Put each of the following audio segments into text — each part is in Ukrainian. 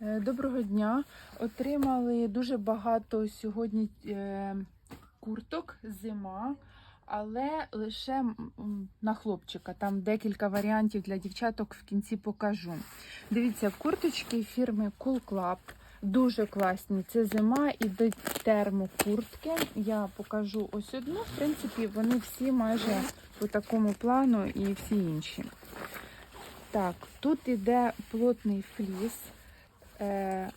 Е, Доброго дня. Отримали дуже багато сьогодні е, курток, зима, але лише на хлопчика. Там декілька варіантів для дівчаток в кінці покажу. Дивіться, курточки фірми Cool Club. Дуже класні. Це зима і до термокуртки. Я покажу ось одну. В принципі, вони всі майже по такому плану і всі інші. Так, тут іде плотний фліс, е,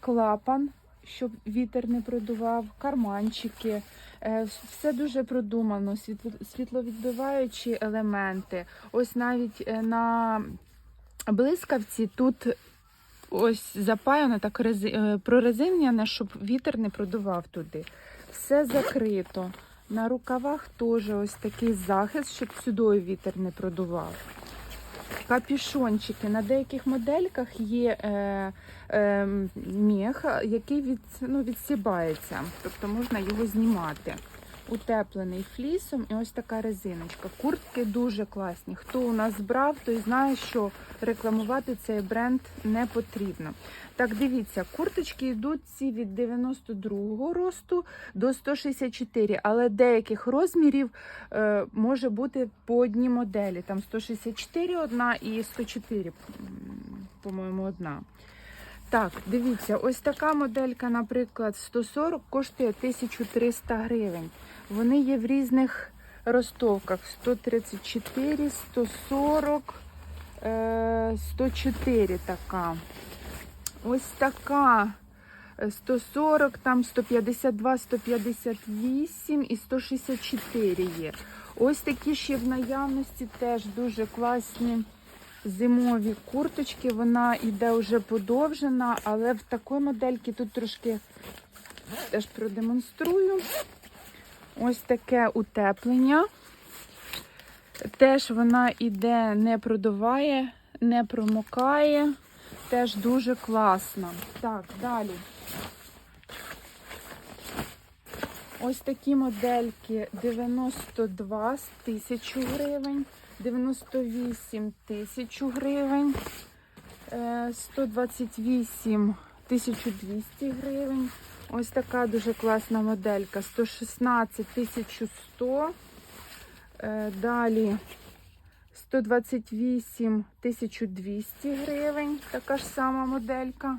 клапан, щоб вітер не продував, карманчики. Е, все дуже продумано, світловідбиваючі елементи. Ось навіть е, на блискавці тут ось запаяно так рези, е, прорезинене, щоб вітер не продував туди. Все закрито. На рукавах теж ось такий захист, щоб сюди вітер не продував. Капюшончики. На деяких модельках є е, е, мех, який від, ну, відсібається, тобто можна його знімати. Утеплений флісом і ось така резиночка. Куртки дуже класні. Хто у нас брав, той знає, що рекламувати цей бренд не потрібно. Так, дивіться, курточки йдуть ці від 92 росту до 164, але деяких розмірів е, може бути по одній моделі. Там 164 одна і 104, по-моєму, одна. Так, дивіться, ось така моделька, наприклад, 140 коштує 1300 гривень. Вони є в різних ростовках: 134, 140, е, 104 така. Ось така. е, 140, там 152, 158 і 164 є. Ось такі ще в наявності теж дуже класні зимові курточки. Вона йде вже подовжена, але в такої модельки тут трошки теж продемонструю. Ось таке утеплення. Теж вона йде, не продуває, не промокає. Теж дуже класно. Так, далі. Ось такі модельки 92 з 1000 гривень, 98 тисячу гривень, е, 128 1200 гривень. Ось така дуже класна моделька 116 1100. Е, Далі 128 1200 гривень. Така ж сама моделька.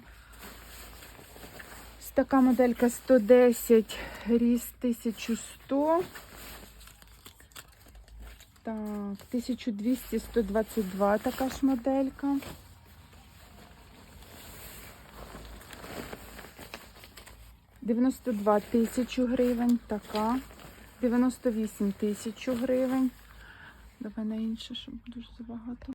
Така моделька 110, ріст 1100. Так, 1200, 122 така ж моделька. Дев'яносто два тисячу гривень, така. 98 тисячу гривень. Давай на інше, щоб дуже забагато.